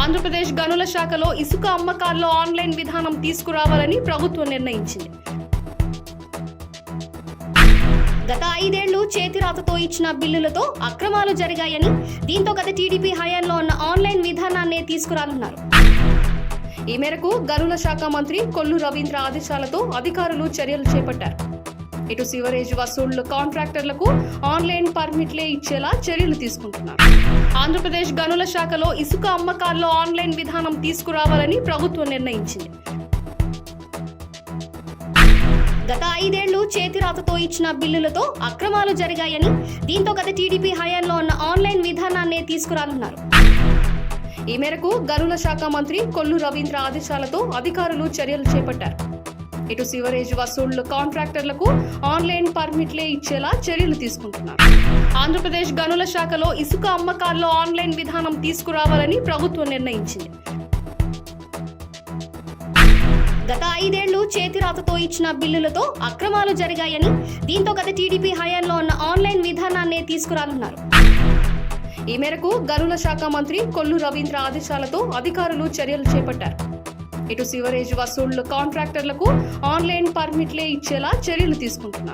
ఆంధ్రప్రదేశ్ గనుల శాఖలో ఇసుక అమ్మకాల్లో ఆన్లైన్ విధానం తీసుకురావాలని ప్రభుత్వం నిర్ణయించింది. గత ఐదేళ్ళు చేతిరాతతో ఇచ్చిన బిల్లులతో అక్రమాలు జరిగాయని దీంతో గత టీడీపీ హయాంలో ఉన్న ఆన్లైన్ విధానాన్నే తీసుకురానున్నారు. ఈ మేరకు గనుల శాఖ మంత్రి కొల్లు రవీంద్ర ఆదేశాలతో అధికారులు చర్యలు చేపట్టారు. ఇటు సివరేజ్ వసూళ్ళు కాంట్రాక్టర్లకు ఆన్లైన్ పర్మిట్లే ఇచ్చేలా చర్యలు తీసుకుంటున్నారు. ఆంధ్రప్రదేశ్ గనుల శాఖలో ఇసుక అమ్మకాల్లో ఆన్లైన్ విధానం తీసుకురావాలని ప్రభుత్వం నిర్ణయించింది. గత ఐదేళ్ళు చేతిరాతతో ఇచ్చిన బిల్లులతో అక్రమాలు జరిగాయని దీంతో గత టీడీపీ హయాంలో ఉన్న ఆన్లైన్ విధానాన్నే తీసుకురానున్నారు. ఈ మేరకు గనుల శాఖ మంత్రి కొల్లు రవీంద్ర ఆదేశాలతో అధికారులు చర్యలు చేపట్టారు. ఇటు సివరేజ్ వసూళ్ళు కాంట్రాక్టర్లకు ఆన్లైన్ పర్మిట్లే ఇచ్చేలా చర్యలు తీసుకుంటున్నారు. ఆంధ్రప్రదేశ్ గనుల శాఖలో ఇసుక అమ్మకాల్లో ఆన్లైన్ విధానం తీసుకురావాలని ప్రభుత్వం నిర్ణయించింది. గత ఐదేళ్ళు చేతిరాతతో ఇచ్చిన బిల్లులతో అక్రమాలు జరిగాయని దీంతో గత టీడీపీ హయాంలో ఉన్న ఆన్లైన్ విధానాన్నే తీసుకురానున్నారు. ఈ మేరకు గనుల శాఖ మంత్రి కొల్లు రవీంద్ర ఆదేశాలతో అధికారులు చర్యలు చేపట్టారు. ఇటు సివరేజ్ వసూళ్ళు కాంట్రాక్టర్లకు ఆన్లైన్ పర్మిట్లే ఇచ్చేలా చర్యలు తీసుకుంటున్నారు.